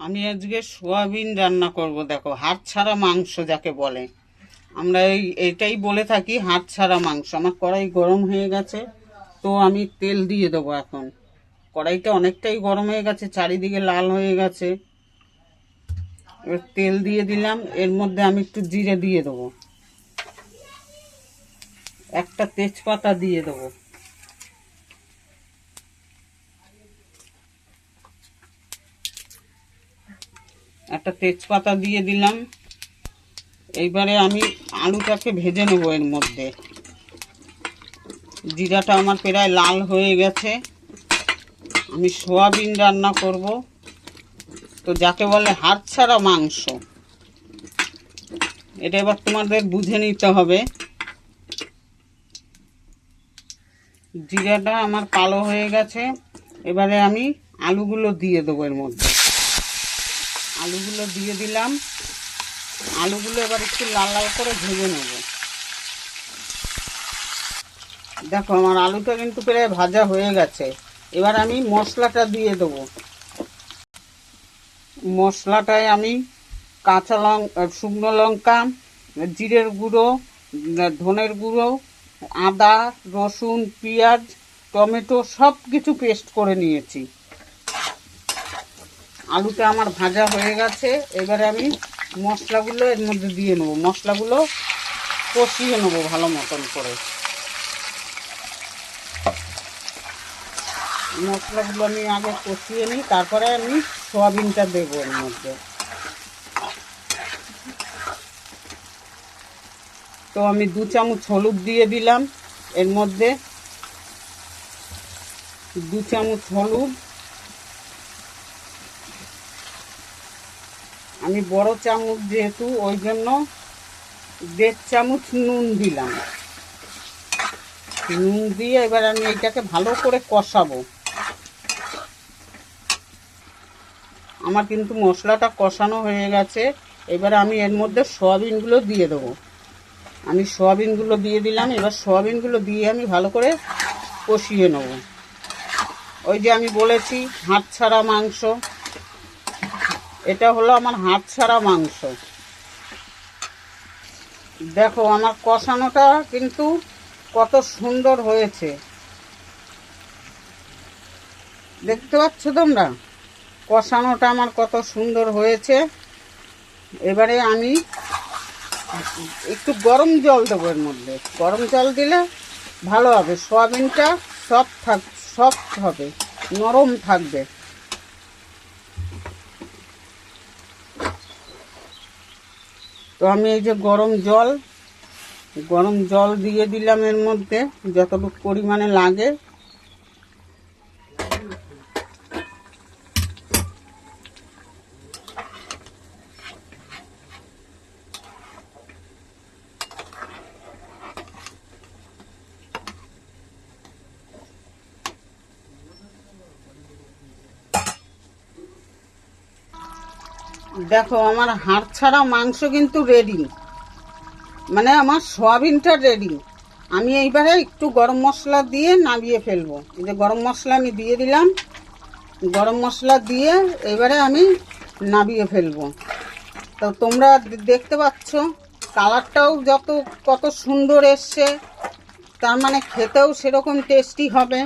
আমি আজকে সোয়াবিন রান্না করব, দেখো, হাত ছাড়া মাংস যাকে বলে। আমরা এই, এটাই বলে থাকি হাত ছাড়া মাংস। আমার কড়াই গরম হয়ে গেছে, তো আমি তেল দিয়ে দেবো এখন। কড়াইটা অনেকটাই গরম হয়ে গেছে, চারিদিকে লাল হয়ে গেছে। এবার তেল দিয়ে দিলাম, এর মধ্যে আমি একটু জিরে দিয়ে দেবো। একটা তেজপাতা দিয়ে দেবো। একটা তেজপাতা দিয়ে দিলাম। এইবারে আমি আলুটাকে ভেজে নেব এর মধ্যে। জিরাটা আমার প্রায় লাল হয়ে গেছে। আমি সোয়াবিন রান্না করব। তো যাকে বলে হাত ছাড়া মাংস। এটা এবার তোমাদের বুঝে নিতে হবে। জিরাটা আমার কালো হয়ে গেছে। এবারে আমি আলুগুলো দিয়ে দেবো এর মধ্যে। আলুগুলো দিয়ে দিলাম। আলুগুলো এবার একটু লাল লাল করে ভেজে নেব। দেখো, আমার আলুটা কিন্তু প্রায় ভাজা হয়ে গেছে। এবার আমি মশলাটা দিয়ে দেবো। মশলাটায় আমি কাঁচা লঙ্কা শুকনো লঙ্কা, জিরের গুঁড়ো, ধনের গুঁড়ো, আদা, রসুন, পেঁয়াজ, টমেটো সব কিছু পেস্ট করে নিয়েছি। আলুটা আমার ভাজা হয়ে গেছে। এবারে আমি মশলাগুলো এর মধ্যে দিয়ে নেব। মশলাগুলো কষিয়ে নেব ভালো মতন করে। মশলাগুলো আমি আগে কষিয়ে নিই, তারপরে আমি সোয়াবিনটা দেবো এর মধ্যে। তো আমি দু চামচ হলুদ দিয়ে দিলাম। এর মধ্যে দু চামচ হলুদ আমি বড় চামচ যেহেতু, ওই জন্য দেড় চামচ নুন দিলাম। নুন দিয়ে এবার আমি এটাকে ভালো করে কষাবো। আমার কিন্তু মশলাটা কষানো হয়ে গেছে। এবার আমি এর মধ্যে সয়াবিনগুলো দিয়ে দেবো। আমি সয়াবিনগুলো দিয়ে দিলাম। এবার সয়াবিনগুলো দিয়ে আমি ভালো করে কষিয়ে নেব। ওই যে আমি বলেছি হাত ছাড়া মাংস। এটা হলো আমার হাত ছাড়া মাংস। দেখো, আমার কষানোটা কিন্তু কত সুন্দর হয়েছে। দেখতে পাচ্ছ তোমরা? কষানোটা আমার কত সুন্দর হয়েছে। এবারে আমি একটু গরম জল দেবো এর মধ্যে। গরম জল দিলে ভালো হবে। সোয়াবিনটা সফট থাক সফট হবে, নরম থাকবে। তো আমি এই যে গরম জল গরম জল দিয়ে দিলাম এর মধ্যে, যতটুকু পরিমাণে লাগে। দেখো, আমার হাড় ছাড়া মাংস কিন্তু রেডি মানে আমার সয়াবিনটা রেডি আমি এইবারে একটু গরম মশলা দিয়ে নামিয়ে ফেলব। এই যে গরম মশলা আমি দিয়ে দিলাম, গরম মশলা দিয়ে এবারে আমি নামিয়ে ফেলব। তো তোমরা দেখতে পাচ্ছ, কালারটাও যত, কত সুন্দর এসছে, তার মানে খেতেও সেরকম টেস্টি হবে।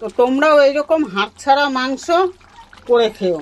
তো তোমরাও এইরকম হাড় ছাড়া মাংস করে খেও।